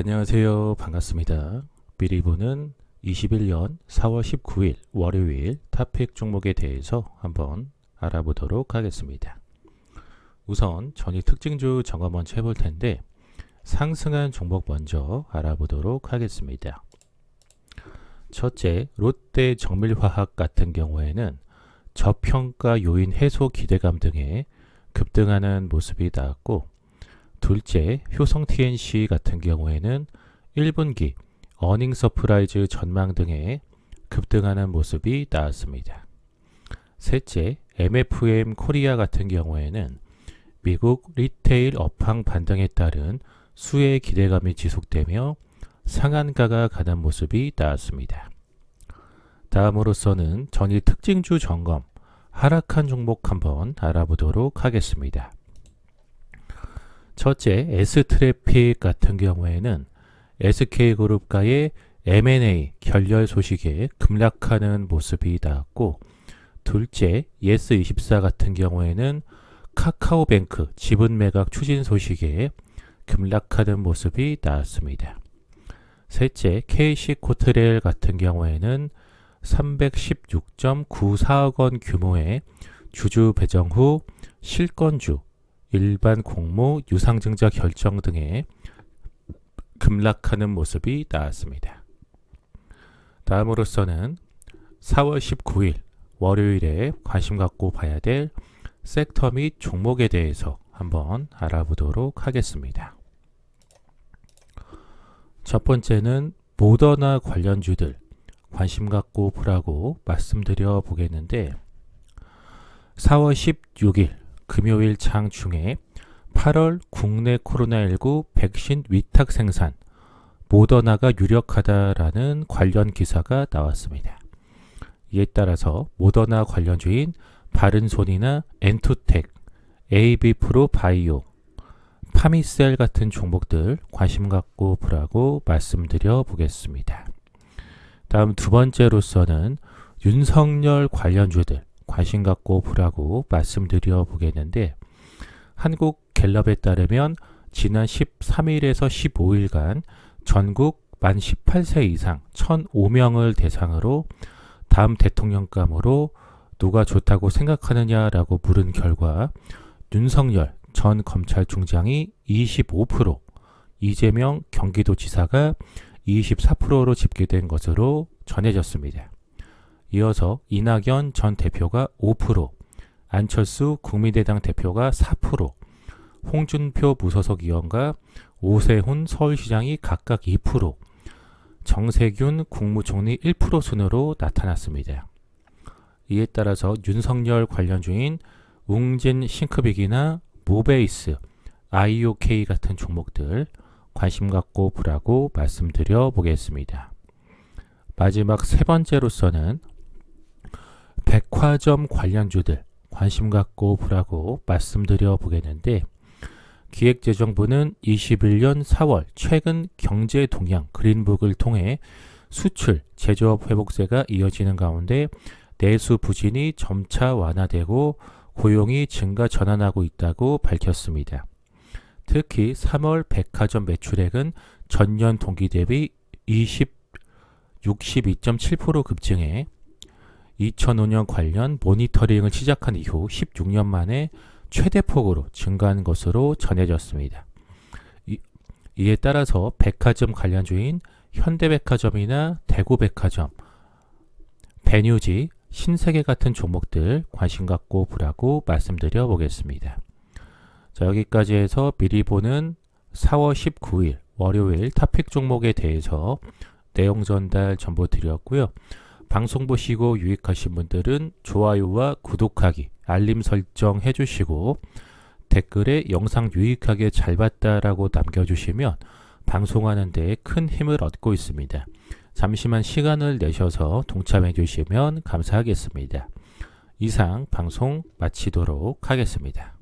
안녕하세요. 반갑습니다. 미리 보는 21년 4월 19일 월요일 탑픽 종목에 대해서 한번 알아보도록 하겠습니다. 우선 전일 특징주 점검 먼저 해볼 텐데 상승한 종목 먼저 알아보도록 하겠습니다. 첫째, 롯데 정밀화학 같은 경우에는 저평가 요인 해소 기대감 등에 급등하는 모습이 나왔고 둘째, 효성 TNC 같은 경우에는 1분기 어닝 서프라이즈 전망 등에 급등하는 모습이 나왔습니다. 셋째, MFM 코리아 같은 경우에는 미국 리테일 업황 반등에 따른 수혜 기대감이 지속되며 상한가가 가는 모습이 나왔습니다. 다음으로서는 전일 특징주 점검, 하락한 종목 한번 알아보도록 하겠습니다. 첫째, S트래픽 같은 경우에는 SK그룹과의 M&A 결렬 소식에 급락하는 모습이 나왔고 둘째, 예스24 같은 경우에는 카카오뱅크 지분 매각 추진 소식에 급락하는 모습이 나왔습니다. 셋째, KC코트레일 같은 경우에는 316.94억 원 규모의 주주 배정 후 실권주 일반 공모 유상증자 결정 등에 급락하는 모습이 나왔습니다. 다음으로서는 4월 19일 월요일에 관심 갖고 봐야 될 섹터 및 종목에 대해서 한번 알아보도록 하겠습니다. 첫 번째는 모더나 관련주들 관심 갖고 보라고 말씀드려 보겠는데 4월 16일 금요일 장중에 8월 국내 코로나19 백신 위탁 생산 모더나가 유력하다라는 관련 기사가 나왔습니다. 이에 따라서 모더나 관련주인 바른손이나 엔투텍, AB프로 바이오, 파미셀 같은 종목들 관심 갖고 보라고 말씀드려 보겠습니다. 다음 두 번째로서는 윤석열 관련주들 관심 갖고 보라고 말씀드려 보겠는데 한국 갤럽에 따르면 지난 13일에서 15일간 전국 만 18세 이상 1,005명을 대상으로 다음 대통령감으로 누가 좋다고 생각하느냐라고 물은 결과 윤석열 전 검찰총장이 25%, 이재명 경기도지사가 24%로 집계된 것으로 전해졌습니다. 이어서 이낙연 전 대표가 5%, 안철수 국민의당 대표가 4%, 홍준표 무소속 의원과 오세훈 서울시장이 각각 2%, 정세균 국무총리 1% 순으로 나타났습니다. 이에 따라서 윤석열 관련주인 웅진 싱크빅이나 모베이스, IOK 같은 종목들 관심 갖고 보라고 말씀드려 보겠습니다. 마지막 세 번째로서는 백화점 관련주들 관심 갖고 보라고 말씀드려 보겠는데 기획재정부는 21년 4월 최근 경제 동향 그린북을 통해 수출, 제조업 회복세가 이어지는 가운데 내수 부진이 점차 완화되고 고용이 증가 전환하고 있다고 밝혔습니다. 특히 3월 백화점 매출액은 전년 동기 대비 20, 62.7% 급증해 2005년 관련 모니터링을 시작한 이후 16년 만에 최대 폭으로 증가한 것으로 전해졌습니다. 이, 이에 따라서 백화점 관련주인 현대백화점이나 대구백화점, 베뉴지, 신세계 같은 종목들 관심 갖고 보라고 말씀드려 보겠습니다. 자, 여기까지 해서 미리 보는 4월 19일 월요일 탑픽 종목에 대해서 내용 전달 정보 드렸고요. 방송 보시고 유익하신 분들은 좋아요와 구독하기, 알림 설정 해주시고 댓글에 영상 유익하게 잘 봤다라고 남겨주시면 방송하는 데 큰 힘을 얻고 있습니다. 잠시만 시간을 내셔서 동참해 주시면 감사하겠습니다. 이상 방송 마치도록 하겠습니다.